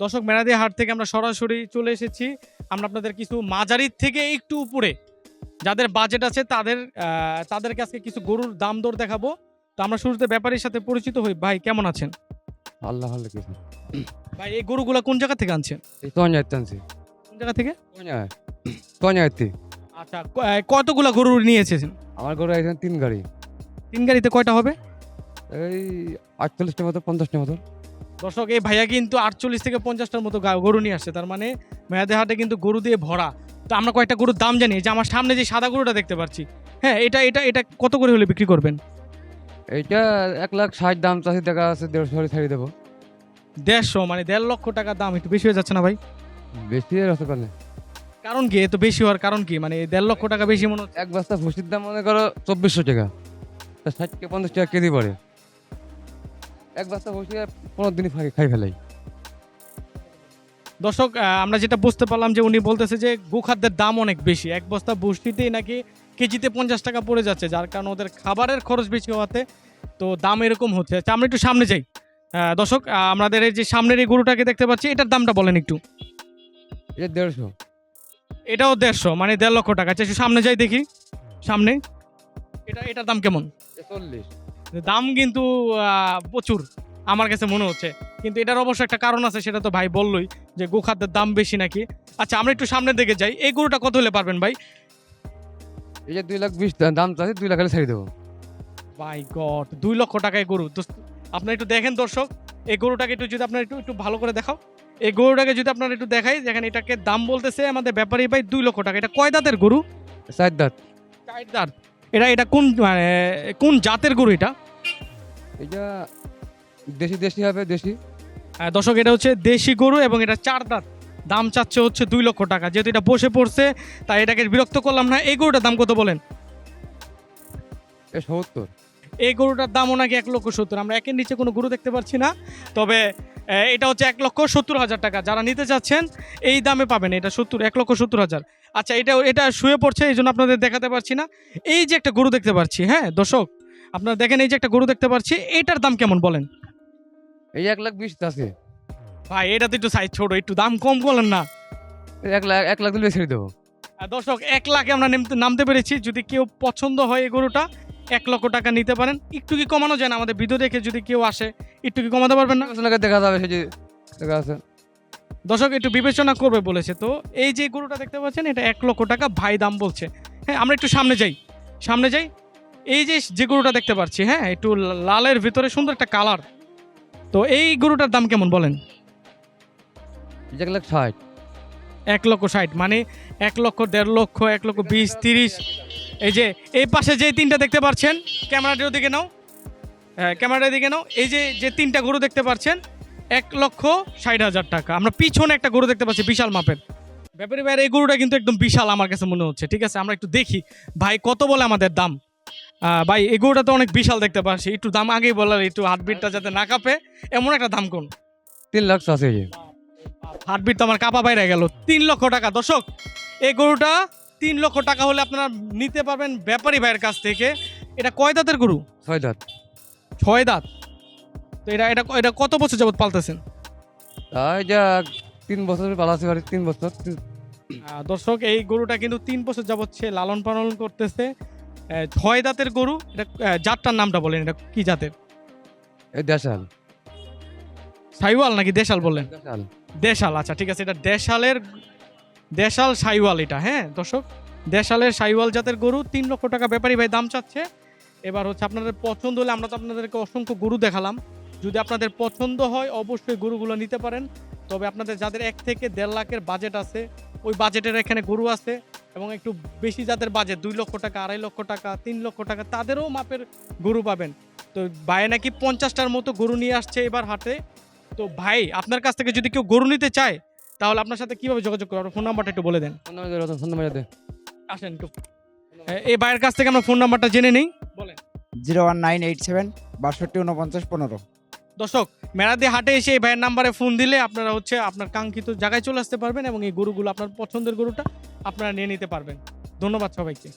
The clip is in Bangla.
দর্শক মেরাদি হাট থেকে আমরা সরাসরি চলে এসেছি। আমরা আপনাদের কিছু মাঝারির থেকে একটু উপরে। যাদের বাজেট আছে তাদের তাদেরকে আজকে কিছু গরুর দাম দর দেখাবো। তো আমরা শুরুতে ব্যাপারীর সাথে পরিচিত হই। ভাই কেমন আছেন? আল্লাহ কিছু ভাই এই গরুগুলো কোন জায়গা থেকে আনছেন? আনছি? কোন জায়গা থেকে? আচ্ছা কতগুলা গরু নিয়ে এসেছেন আমার গরু তিন গাড়ি। তিন গাড়িতে কয়টা হবে? এই আটচল্লিশটা মতো পঞ্চাশটা মতো। দর্শক এই ভাইয়া কিন্তু আটচল্লিশ থেকে পঞ্চাশটার মতো গরু নিয়ে আসছে। তার মানে মেয়াদে হাটে কিন্তু গরু দিয়ে ভরা। তো আমরা কয়েকটা গরুর দাম জানি। যে আমার সামনে যে সাদা গরুটা দেখতে পাচ্ছি হ্যাঁ এটা এটা এটা কত করে হলে বিক্রি করবেন? এইটা এক লাখ ষাট দাম চাষি দেখা আছে দেড়শো ছাড়িয়ে দেবো। দেড়শো মানে দেড় লক্ষ টাকার দাম একটু বেশি হয়ে যাচ্ছে না ভাই? বেশি আছে পারলে কারণ কি? এত বেশি হওয়ার কারণ কি? মানে দেড় লক্ষ টাকা বেশি মনে হচ্ছে। এক বস্তা ভুসির দাম মনে করো চব্বিশশো টাকা। ষাট থেকে পঞ্চাশ টাকা কেজি পড়ে। এক বস্তা ভুসি আর পনেরো দিনই খাই খাই ফেলাই দর্শক আমরা যেটা বুঝতে পারলাম যে উনি বলতেছে যে গোখাদ্যের দাম অনেক বেশি। এক বস্তা বস্তিতেই নাকি কেজিতে পঞ্চাশ টাকা পড়ে যাচ্ছে যার কারণে ওদের খাবারের খরচ বেশি হওয়াতে তো দাম এরকম হচ্ছে। আচ্ছা আমরা একটু সামনে যাই। দর্শক আমাদের এই যে সামনের এই গরুটাকে দেখতে পাচ্ছি এটার দামটা বলেন একটু। এটা দেড়শো। এটাও দেড়শো মানে দেড় লক্ষ টাকা। আচ্ছা একটু সামনে যাই দেখি। সামনে। এটা এটার দাম কেমন? চল্লিশ। দাম কিন্তু প্রচুর আমার কাছে মনে হচ্ছে। কিন্তু এটার অবশ্য একটা কারণ আছে সেটা তো ভাই বললোই যে গোখাদ্যের দাম বেশি নাকি। আচ্ছা আমরা একটু সামনের দিকে যাই। এই গরুটা কত হলে পারবেন ভাই? এই যে দুই লাখ বিশ দাম চাষি দুই লাখ হলে ছাড়িয়ে দেবো। ভাই গড দুই লক্ষ টাকায় গরু। তো আপনারা একটু দেখেন দর্শক এই গরুটাকে একটু যদি আপনার একটু একটু ভালো করে দেখাও। এই গরুটাকে যদি আপনারা একটু দেখাই দেখেন এটাকে দাম বলতেছে আমাদের ব্যাপারী ভাই দুই লক্ষ টাকা। এটা কয় দাঁতের গরু? চার দাঁত। চার দাঁত। এটা এটা কোন মানে কোন জাতের গরু এটা? এটা দেশি দেশি হবে দেশি। আহ, দর্শক এটা হচ্ছে দেশি গরু এবং এটা চার দাঁত। দাম চাচ্ছে হচ্ছে দুই লক্ষ টাকা। যেহেতু এটা বসে পড়ছে তাই এটাকে বিরক্ত করলাম না। এই গরুটার দাম কত বলেন? এ সত্তর। এই গরুটার দামও নাকি এক লক্ষ সত্তর। আমরা একের নিচে কোনো গরু দেখতে পাচ্ছি না। তবে আহ, এটা হচ্ছে এক লক্ষ সত্তর হাজার টাকা। যারা নিতে চাচ্ছেন এই দামে পাবেন। এটা সত্তর এক লক্ষ সত্তর হাজার। আচ্ছা এটা এটা শুয়ে পড়ছে এই জন্য আপনাদের দেখাতে পারছি না। এই যে একটা গরু দেখতে পাচ্ছি হ্যাঁ দর্শক আপনারা দেখেন এই যে একটা গরু দেখতে পাচ্ছি এটার দাম কেমন বলেন? এই এক লাখ বিশ আছে। ভাই এটা তো একটু সাইজ ছোট একটু দাম কম বলেন না। এক লাখ এক লাখ দিলে ছেড়ে দেবো। দর্শক এক লাখে আমরা নেমতে- পেরেছি। যদি কেউ পছন্দ হয় এই গরুটা এক লক্ষ টাকা নিতে পারেন। একটু কি কমানো যায় না? আমাদের ভিডিও দেখে যদি কেউ আসে একটু কি কমাতে পারবেন না? দেখা যাবে সে দেখা আছে। দর্শক একটু বিবেচনা করবে বলেছে তো। এই যে গরুটা দেখতে পাচ্ছেন এটা এক লক্ষ টাকা ভাই দাম বলছে। হ্যাঁ আমরা একটু সামনে যাই। সামনে যাই। এই যে যে গরুটা দেখতে পাচ্ছি হ্যাঁ একটু লালের ভিতরে সুন্দর একটা কালার। তো এই গরুটার দাম কেমন বলেন? এক লাখ ষাট। এক লক্ষ ষাট মানে এক লক্ষ দেড় লক্ষ এক লক্ষ বিশ তিরিশ। এই যে এই পাশে যে তিনটা দেখতে পাচ্ছেন ক্যামেরাটির দিকে নাও। হ্যাঁ ক্যামেরাটার দিকে নাও। এই যে যে তিনটা গরু দেখতে পাচ্ছেন এক লক্ষ ষাট হাজার টাকা। আমরা পিছনে একটা গরু দেখতে পাচ্ছি বিশাল মাপের। ব্যাপারী ভাইয়ের এই গরুটা কিন্তু একদম বিশাল আমার কাছে মনে হচ্ছে ঠিক আছে? আমরা একটু দেখি। ভাই কত বলে আমাদের দাম? ভাই এই গরুটা তো অনেক বিশাল দেখতে পাচ্ছি। একটু দাম আগেই বলার একটু হার্টবিটটা যাতে না কাঁপে এমন একটা দাম কোন? তিন লাখ আছে হার্টবিট তো আমার কাপা বাইরে গেল। তিন লক্ষ টাকা। দর্শক এই গরুটা তিন লক্ষ টাকা হলে আপনারা নিতে পারবেন ব্যাপারী ভাইয়ের কাছ থেকে। এটা কয় দাঁতের গরু? ছয় দাঁত। ছয় দাঁত। তো এটা এটা এটা কত বছর যাবত পালতেছেন? যা তিন বছর পারি তিন বছর। দর্শক এই গরুটা কিন্তু তিন বছর যাবত সে লালন পালন করতেছে। ছয় দাঁতের গরু এটা জাতটার নামটা বলেন এটা কি জাতের? দেশাল। সাইওয়াল নাকি দেশাল বললেন? দেশাল। আচ্ছা ঠিক আছে এটা দেশালের দেশাল সাইওয়াল এটা হ্যাঁ দর্শক? দেশালের সাইওয়াল জাতের গরু তিন লক্ষ টাকা ব্যাপারী ভাই দাম চাচ্ছে। এবার হচ্ছে আপনাদের পছন্দ হলে আমরা তো আপনাদেরকে অসংখ্য গরু দেখালাম। যদি আপনাদের পছন্দ হয় অবশ্যই গরুগুলো নিতে পারেন। তবে আপনাদের যাদের এক থেকে দেড় লাখের বাজেট আছে ওই বাজেটের এখানে গরু আছে। এবং একটু বেশি যাদের বাজেট দুই লক্ষ টাকা আড়াই লক্ষ টাকা তিন লক্ষ টাকা তাদেরও মাপের গরু পাবেন। তো ভাই নাকি পঞ্চাশটার মতো গরু নিয়ে আসছে এবার হাটে। তো ভাই আপনার কাছ থেকে যদি কেউ গরু নিতে চায় তাহলে আপনার সাথে কীভাবে যোগাযোগ করবে? ফোন নাম্বারটা একটু বলে দেন। Phone number. আসেন একটু। এই ভাইয়ের কাছ থেকে আমরা ফোন নাম্বারটা জেনে নেই। বলেন। Zero one nine eight seven বাষট্টি উনপঞ্চাশ পনেরো। দর্শক মেরাদি হাটে এসে এই ভাইয়ের নাম্বারে ফোন দিলে আপনারা হচ্ছে আপনার কাঙ্ক্ষিত জায়গায় চলে আসতে পারবেন এবং এই গরুগুলো আপনার পছন্দের গরুটা আপনারা নিয়ে নিতে পারবেন। ধন্যবাদ সবাইকে।